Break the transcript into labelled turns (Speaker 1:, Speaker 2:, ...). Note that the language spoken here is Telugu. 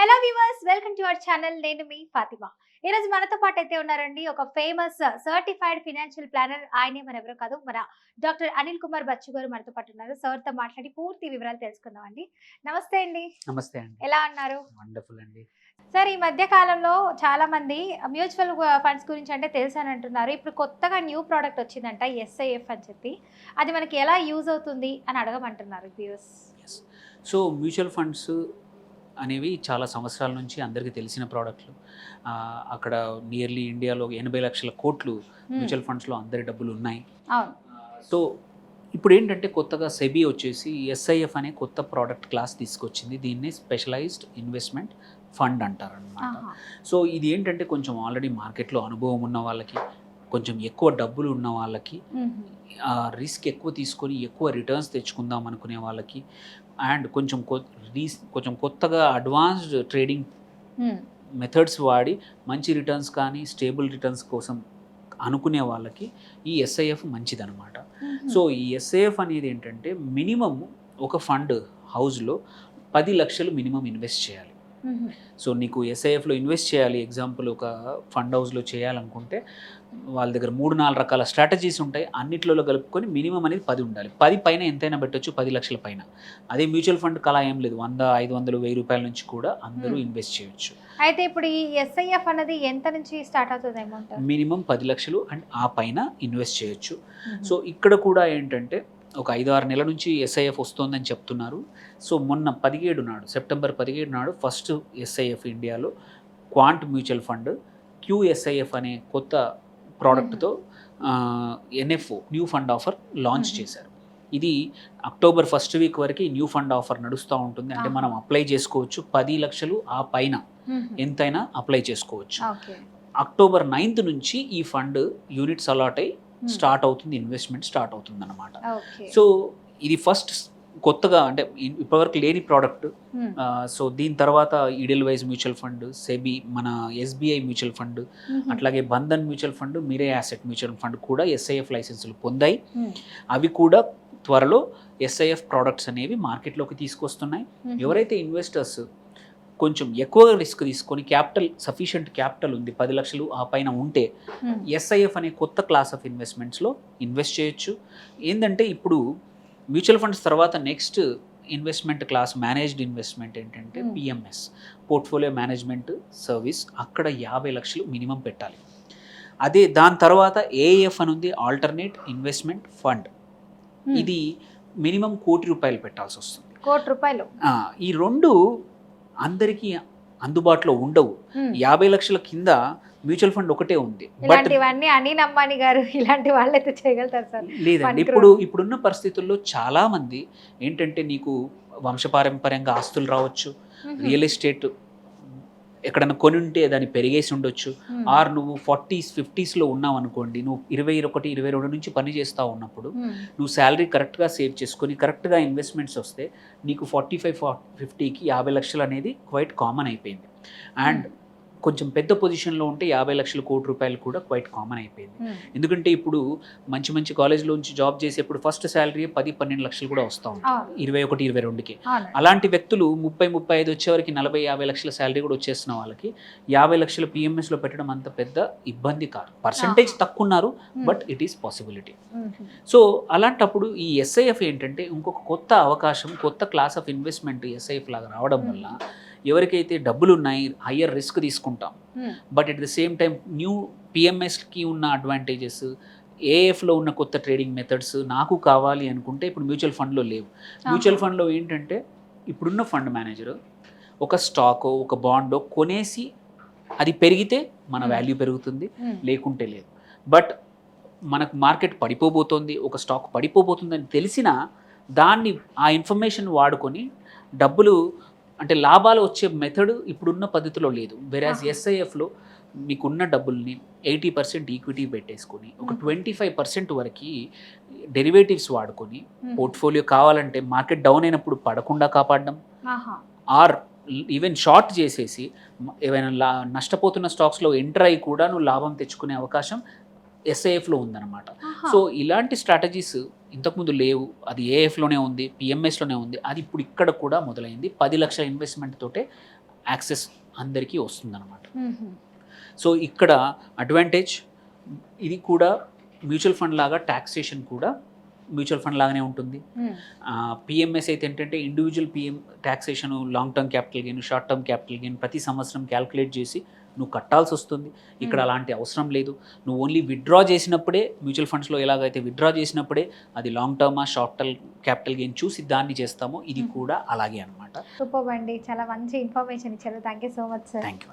Speaker 1: Hello viewers welcome to our channel నేను మీ ఫాతిమా. ఈ రోజు మనతో పాటు అయితే ఉన్నారండి ఒక ఫేమస్ సర్టిఫైడ్ ఫినాన్షియల్ ప్లానర్ ఆయనే మన ఎవరో కాదు మన డాక్టర్ అనిల్ కుమార్ బచ్చు గారు మనతో పాటు ఉన్నారు. సార్తో మాట్లాడి పూర్తి వివరాలు తెలుసుకుందాం అండి. నమస్తే అండి.
Speaker 2: నమస్తే అండి.
Speaker 1: ఎలా ఉన్నారు?
Speaker 2: వండర్ఫుల్ అండి.
Speaker 1: సార్ ఈ మధ్య కాలంలో చాలా మంది మ్యూచువల్ ఫండ్స్ గురించి అంటే తెలుసు అని అంటున్నారు. ఇప్పుడు కొత్తగా న్యూ ప్రోడక్ట్ వచ్చిందంట ఎస్ఐఎఫ్ అని చెప్పి. అది మనకి ఎలా యూజ్ అవుతుంది అని అడగమంటున్నారు వ్యూస్
Speaker 2: సో మ్యూచువల్ ఫండ్స్ అనేవి చాలా సంవత్సరాల నుంచి అందరికీ తెలిసిన ప్రోడక్ట్లు. అక్కడ నియర్లీ ఇండియాలో ఎనభై లక్షల కోట్లు మ్యూచువల్ ఫండ్స్లో అందరి డబ్బులు ఉన్నాయి. సో ఇప్పుడు ఏంటంటే కొత్తగా సెబీ వచ్చేసి ఎస్ఐఎఫ్ అనే కొత్త ప్రోడక్ట్ క్లాస్ తీసుకొచ్చింది. దీన్ని స్పెషలైజ్డ్ ఇన్వెస్ట్మెంట్ ఫండ్ అంటారు అనమాట
Speaker 1: ఆహా.
Speaker 2: సో ఇది ఏంటంటే కొంచెం ఆల్రెడీ మార్కెట్లో అనుభవం ఉన్న వాళ్ళకి కొంచెం ఎక్కువ డబ్బులు ఉన్న వాళ్ళకి రిస్క్ ఎక్కువ తీసుకొని ఎక్కువ రిటర్న్స్ తెచ్చుకుందాం అనుకునే వాళ్ళకి అండ్ కొంచెం కొ- రీస్ కొంచెం కొత్తగా అడ్వాన్స్డ్ ట్రేడింగ్. మెథడ్స్ వాడి మంచి రిటర్న్స్ కానీ స్టేబుల్ రిటర్న్స్ కోసం అనుకునే వాళ్ళకి ఈ ఎస్ఐఎఫ్ మంచిదన్నమాట
Speaker 1: మ్మ్.
Speaker 2: సో ఈ ఎస్ఐఎఫ్ అనేది ఏంటంటే మినిమం ఒక ఫండ్ హౌస్లో పది లక్షలు మినిమం ఇన్వెస్ట్ చేయాలి. సో నీకు ఎస్ఐఎఫ్లో ఇన్వెస్ట్ చేయాలి ఎగ్జాంపుల్ ఒక ఫండ్ హౌస్లో చేయాలనుకుంటే వాళ్ళ దగ్గర మూడు నాలుగు రకాల స్ట్రాటజీస్ ఉంటాయి. అన్నిట్లలో కలుపుకొని మినిమం అనేది పది ఉండాలి. పది పైన ఎంతైనా పెట్టొచ్చు పది లక్షల పైన. అదే మ్యూచువల్ ఫండ్ కలా ఏం లేదు. వంద ఐదు వందలు వెయ్యి రూపాయల నుంచి కూడా అందరూ. ఇన్వెస్ట్ చేయొచ్చు.
Speaker 1: అయితే ఇప్పుడు ఈ ఎస్ఐఎఫ్ అన్నది ఎంత నుంచి స్టార్ట్ అవుతుంది అమౌంట్
Speaker 2: మినిమం పది లక్షలు అండ్ ఆ పైన ఇన్వెస్ట్ చేయొచ్చు. సో ఇక్కడ కూడా ఏంటంటే ఒక ఐదు ఆరు నెలల నుంచి ఎస్ఐఎఫ్ వస్తోందని చెప్తున్నారు. సో మొన్న పదిహేడు నాడు సెప్టెంబర్ పదిహేడు నాడు ఫస్ట్ ఎస్ఐఎఫ్ ఇండియాలో క్వాంట్ మ్యూచువల్ ఫండ్ క్యూఎస్ఐఎఫ్ అనే కొత్త ప్రోడక్ట్తో NFO new fund offer launch. చేశారు. ఇది అక్టోబర్ ఫస్ట్ వీక్ వరకు న్యూ ఫండ్ ఆఫర్ నడుస్తూ ఉంటుంది. అంటే. మనం అప్లై చేసుకోవచ్చు పది లక్షలు ఆ పైన. ఎంతైనా అప్లై చేసుకోవచ్చు. అక్టోబర్ నైన్త్ నుంచి ఈ ఫండ్ యూనిట్స్ అలాట్ అయి స్టార్ట్ అవుతుంది ఇన్వెస్ట్మెంట్ స్టార్ట్ అవుతుంది అనమాట సో ఇది ఫస్ట్ కొత్తగా అంటే ఇప్పటివరకు లేని ప్రోడక్ట్. సో దీని తర్వాత Edelweiss mutual fund SEBI మన ఎస్బీఐ మ్యూచువల్ ఫండ్ అట్లాగే Bandhan mutual fund Mirae asset mutual fund కూడా ఎస్ఐఎఫ్ లైసెన్సులు పొందాయి. అవి కూడా త్వరలో ఎస్ఐఎఫ్ ప్రోడక్ట్స్ అనేవి మార్కెట్లోకి తీసుకొస్తున్నాయి. ఎవరైతే ఇన్వెస్టర్స్ కొంచెం ఎక్కువ రిస్క్ తీసుకొని క్యాపిటల్ సఫిషియంట్ క్యాపిటల్ ఉంది పది లక్షలు ఆ పైన ఉంటే ఎస్ఐఎఫ్ అనే కొత్త క్లాస్ ఆఫ్ ఇన్వెస్ట్మెంట్స్లో ఇన్వెస్ట్ చేయొచ్చు. ఏంటంటే ఇప్పుడు మ్యూచువల్ ఫండ్స్ తర్వాత next investment class managed investment ఏంటంటే. పిఎంఎస్ పోర్ట్ఫోలియో మేనేజ్మెంట్ సర్వీస్ అక్కడ యాభై లక్షలు మినిమం పెట్టాలి. అదే దాని తర్వాత ఏఎఫ్ అని ఉంది ఆల్టర్నేట్ ఇన్వెస్ట్మెంట్ ఫండ్. ఇది మినిమం కోటి రూపాయలు పెట్టాల్సి వస్తుంది.
Speaker 1: కోటి రూపాయలు.
Speaker 2: ఈ రెండు అందరికీ అందుబాటులో ఉండవు. యాభై లక్షల కింద మ్యూచువల్ ఫండ్ ఒకటే ఉంది. బట్
Speaker 1: గారు ఇలాంటి వాళ్ళైతే చేయగలుగుతారు సార్.
Speaker 2: లేదండి ఇప్పుడు ఇప్పుడున్న పరిస్థితుల్లో చాలా మంది ఏంటంటే నీకు వంశపారంపర్యంగా ఆస్తులు రావచ్చు రియల్ ఎస్టేట్ ఎక్కడైనా కొని ఉంటే దాన్ని పెరిగేసి ఉండొచ్చు. ఆర్ నువ్వు ఫార్టీస్ ఫిఫ్టీస్లో ఉన్నావు అనుకోండి నువ్వు ఇరవై ఒకటి ఇరవై రెండు నుంచి పని చేస్తూ ఉన్నప్పుడు నువ్వు శాలరీ కరెక్ట్గా సేవ్ చేసుకొని కరెక్ట్గా ఇన్వెస్ట్మెంట్స్ వస్తే నీకు ఫార్టీ ఫైవ్ ఫిఫ్టీకి యాభై లక్షలు అనేది క్వైట్ కామన్ అయిపోయింది. అండ్ కొంచెం పెద్ద పొజిషన్లో ఉంటే యాభై లక్షల కోటి రూపాయలు కూడా క్వైట్ కామన్ అయిపోయింది. ఎందుకంటే ఇప్పుడు మంచి మంచి కాలేజ్లో నుంచి జాబ్ చేసేప్పుడు ఫస్ట్ శాలరీ పది పన్నెండు లక్షలు కూడా వస్తూ ఉంటాయి ఇరవై ఒకటి ఇరవై రెండుకి. అలాంటి వ్యక్తులు ముప్పై ముప్పై ఐదు వచ్చేవరకు నలభై యాభై లక్షల శాలరీ కూడా వచ్చేస్తున్న వాళ్ళకి యాభై లక్షల పిఎంఎస్లో పెట్టడం అంత పెద్ద ఇబ్బంది కాదు. పర్సంటేజ్ తక్కువ ఉన్నారు but it is possibility. So అలాంటప్పుడు ఈ ఎస్ఐఎఫ్ ఏంటంటే ఇంకొక కొత్త అవకాశం కొత్త క్లాస్ ఆఫ్ ఇన్వెస్ట్మెంట్ ఎస్ఐఎఫ్ లాగా రావడం వల్ల ఎవరికైతే డబ్బులు ఉన్నాయి హయ్యర్ రిస్క్ తీసుకుంటాం but at the same time new పిఎంఎస్కి ఉన్న అడ్వాంటేజెస్ ఏఎఫ్లో ఉన్న కొత్త ట్రేడింగ్ మెథడ్స్ నాకు కావాలి అనుకుంటే ఇప్పుడు మ్యూచువల్ ఫండ్లో లేవు. మ్యూచువల్ ఫండ్లో ఏంటంటే ఇప్పుడున్న ఫండ్ మేనేజర్ ఒక స్టాక్ ఒక బాండ్ కొనేసి అది పెరిగితే మన
Speaker 1: Hmm.
Speaker 2: వాల్యూ పెరుగుతుంది లేకుంటే లేదు. బట్ మనకు మార్కెట్ పడిపోబోతోంది ఒక స్టాక్ పడిపోబోతుందని తెలిసినా దాన్ని ఆ ఇన్ఫర్మేషన్ వాడుకొని డబ్బులు అంటే లాభాలు వచ్చే మెథడ్ ఇప్పుడున్న పద్ధతిలో లేదు వెరాజ్. ఎస్ఐఎఫ్లో మీకున్న డబ్బుల్ని ఎయిటీ పర్సెంట్ ఈక్విటీ పెట్టేసుకొని ఒక. ట్వంటీ ఫైవ్ పర్సెంట్ వరకు డెరివేటివ్స్ వాడుకొని పోర్ట్ఫోలియో కావాలంటే మార్కెట్ డౌన్ అయినప్పుడు పడకుండా కాపాడడం ఆర్ ఈవెన్ షార్ట్ చేసేసి ఏవైనా లా నష్టపోతున్న స్టాక్స్లో ఎంటర్ అయ్యి కూడా నువ్వు లాభం తెచ్చుకునే అవకాశం ఎస్ఐఎఫ్లో ఉందన్నమాట. సో ఇలాంటి స్ట్రాటజీస్ ఇంతకుముందు లేవు. అది ఏఎఫ్లోనే ఉంది పిఎంఎస్లోనే ఉంది. అది ఇప్పుడు ఇక్కడ కూడా మొదలైంది. పది లక్షల ఇన్వెస్ట్మెంట్ తోటే యాక్సెస్ అందరికీ వస్తుందన్నమాట. సో ఇక్కడ అడ్వాంటేజ్ ఇది కూడా మ్యూచువల్ ఫండ్ లాగా ట్యాక్సేషన్ కూడా మ్యూచువల్ ఫండ్ లాగానే ఉంటుంది. పిఎంఎస్ అయితే ఏంటంటే individual PM taxation long term capital gain short term capital gain ప్రతి సంవత్సరం క్యాల్కులేట్ చేసి నువ్వు కట్టాల్సి వస్తుంది. ఇక్కడ
Speaker 1: Hmm.
Speaker 2: అలాంటి అవసరం లేదు. నువ్వు ఓన్లీ విత్డ్రా చేసినప్పుడే మ్యూచువల్ ఫండ్స్లో ఎలాగైతే విత్డ్రా చేసినప్పుడే అది లాంగ్ టర్మా షార్ట్ టర్మ్ క్యాపిటల్ గెయిన్ చూసి దాన్ని చేస్తామో ఇది
Speaker 1: Hmm.
Speaker 2: కూడా అలాగే అనమాట
Speaker 1: సూపర్ అండి. చాలా మంచి ఇన్ఫర్మేషన్ ఇచ్చారు. Thank you so much sir
Speaker 2: thank you